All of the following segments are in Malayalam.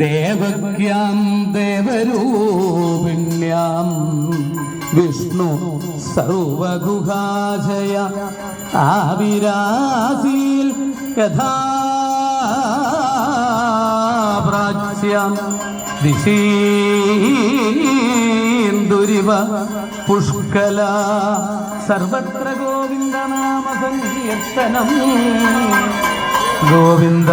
ദേവക്യാം ദേവരൂപിണ്യാം വിഷ്ണു സർവഗുഹാജയ ആവിരാസീൽ യഥാ പ്രാച്യാം ദിശീന്ദുരിവ പുഷ്കല സർവത്ര ഗോവിന്ദനാമ ഗോവിന്ദ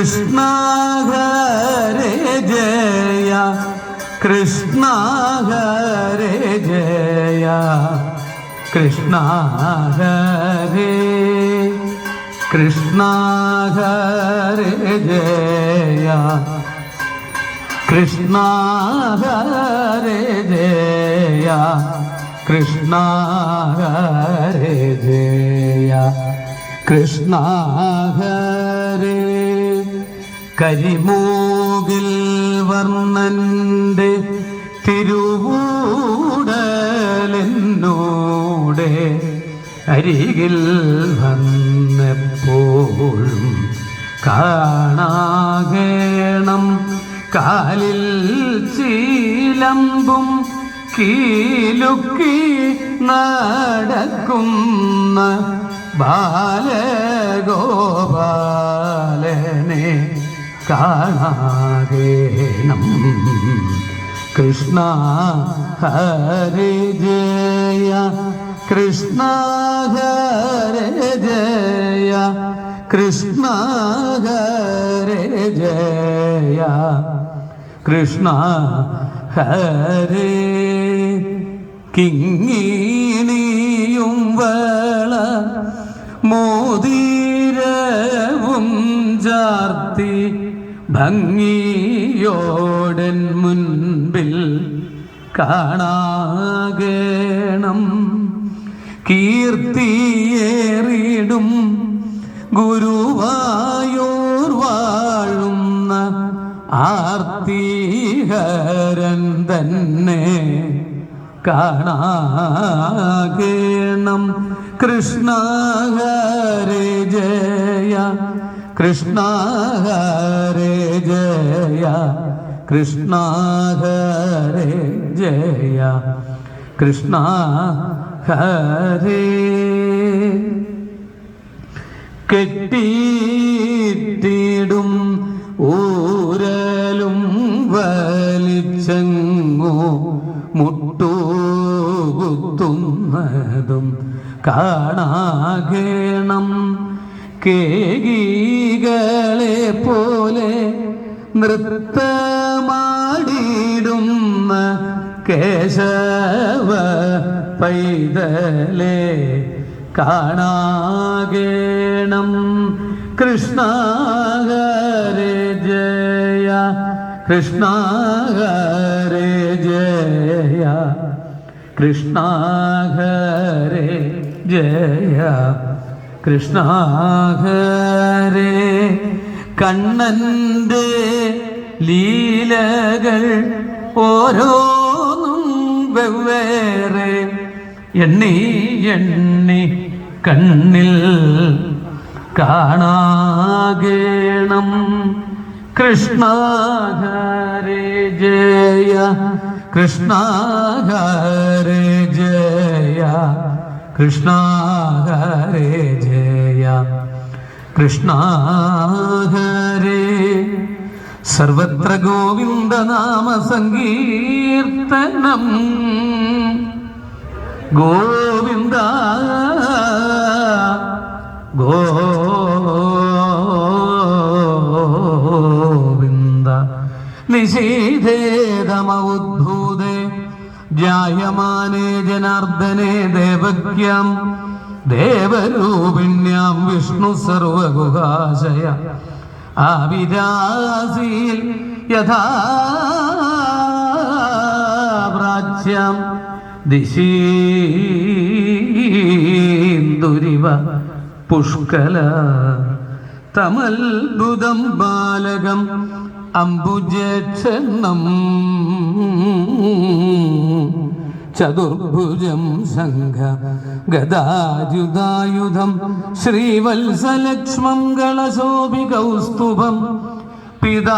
കൃഷ്ണ ഹരേ ജയ കൃഷ്ണ ഹരേ ജയ കൃഷ്ണ ഹരേ കൃഷ്ണ ഹരേ ജയ കൃഷ്ണ ഹരേ ജയ കൃഷ്ണ ഹരേ ജയ കൃഷ്ണ ഹരേ കരിമൂകിൽ വർണന്റെ തിരുവൂടലെന്നോടെ അരികിൽ വന്നപ്പോഴും കാണാകേണം കാലിൽ ചീലമ്പും കീലുക്കി നടക്കുന്ന ബാലഗോപാലനെ കാണാകേണം കൃഷ്ണ ഹരി ജയ കൃഷ്ണ ഹരി ജയ കൃഷ്ണ ഹരി ജയ കൃഷ്ണ ഹരേ. കിങ്ങിണിയും വള മോതിരവും ചാർത്തി ഭംഗിയോടൻ മുൻപിൽ കാണാകേണം. കീർത്തിയേറിടും ഗുരുവായൂർ വാഴുന്ന ആർത്തിഹരൻ തന്നെ കാണാകേണം. കൃഷ്ണ ഹരേ ജയ കൃഷ്ണ ജയ കൃഷ്ണ ജയ കൃഷ്ണ ഹരേ കെട്ടിയിട്ടിടും ഊരലും വലിച്ചെങ്ങോ മുട്ടൂകുത്തുന്നതും കാണാകേണം കേകികളെ പോലെ നൃത്തമാടിയിടുന്ന കേശവ പൈതലെ കാണാകേണം കൃഷ്ണ ജയ കൃഷ്ണ ജയ കൃഷ്ണ ജയ. കൃഷ്ണ കണ്ണന്റെ ലീലകൾ ഓരോന്നും വെവ്വേറെ. എണ്ണി എണ്ണി കണ്ണിൽ കാണാകേണം. കൃഷ്ണ ജയ കൃഷ്ണ ജയ. കൃഷ്ണ ഹരേ ജയ. കൃഷ്ണ ഹരേ സർവത്ര ഗോവിന്ദ നാമ സങ്കീർത്തനം ഗോവിന്ദ ഗോവിന്ദ നിഷേധേതമൗദ്ഭൂതേ ജായമാനേ ജനാർദ്ദനേ ദേവക്യം. ദേവരൂപിണ്യാം വിഷ്ണു സർവഗുഹാശയ. ആവിരാസീൽ യഥാ പ്രാച്യം. ദിശീന്ദുരിവ പുഷ്കല തമൽബുദം ബാലകം. അംബുജക്ഷണം ചതുർഭുജം സംഘ ഗദായുധായുധം ശ്രീവത്സലക്ഷ്മം കളശോഭികൗസ്തുഭം പിതാബരം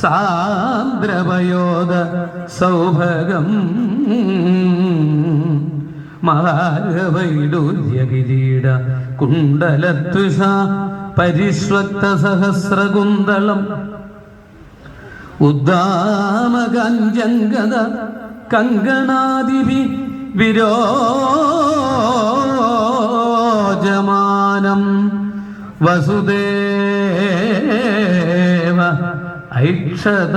സാന്ദ്രവയോധ സൗഭഗം മഹാരവൈഡൂര്യകിരീട കുണ്ടലത്വിഷ പരിഷ്വക്ത സഹസ്രകുന്തളം ഉദ്ദാമകഞ്ചംഗത കങ്കണാദിവി വിരോജമാനം. വസുദേവ ഐക്ഷത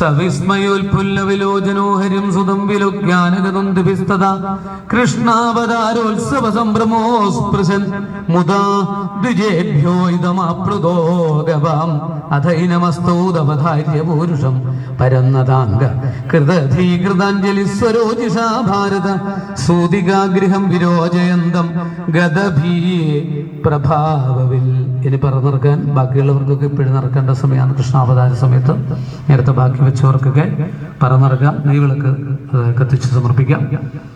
സവിസ്മയോൽപുല്ലവിലോചനോഹരിം സുതം വിലോജ്ഞാനഗതം ദിഭിസ്തത കൃഷ്ണാവതാരോത്സവ സംഭ്രമോസ്പൃശൻ മുദാ ദ്വിജേഭ്യോ ഇതമാപ്ലുതോ ഗവാം. അഥൈനമസ്തൗദവധാര്യ പൂരുഷം പരന്നതാംഗ കൃതധീകൃതാഞ്ജലി സ്വരോജിഷാ ഭാരത സൂതികാഗൃഹം വിരോചയന്തം ഗതഭീ പ്രഭാവവിൽ. ഇനി പറന്നിറക്കാൻ ബാക്കിയുള്ളവർക്കൊക്കെ ഇപ്പോഴും നടക്കേണ്ട സമയമാണ് കൃഷ്ണാവതാര സമയത്ത്. നേരത്തെ ബാക്കി വെച്ചവർക്കൊക്കെ പറന്നിറക്കാം നെയ്വിളക്ക് കത്തിച്ച് സമർപ്പിക്കാം.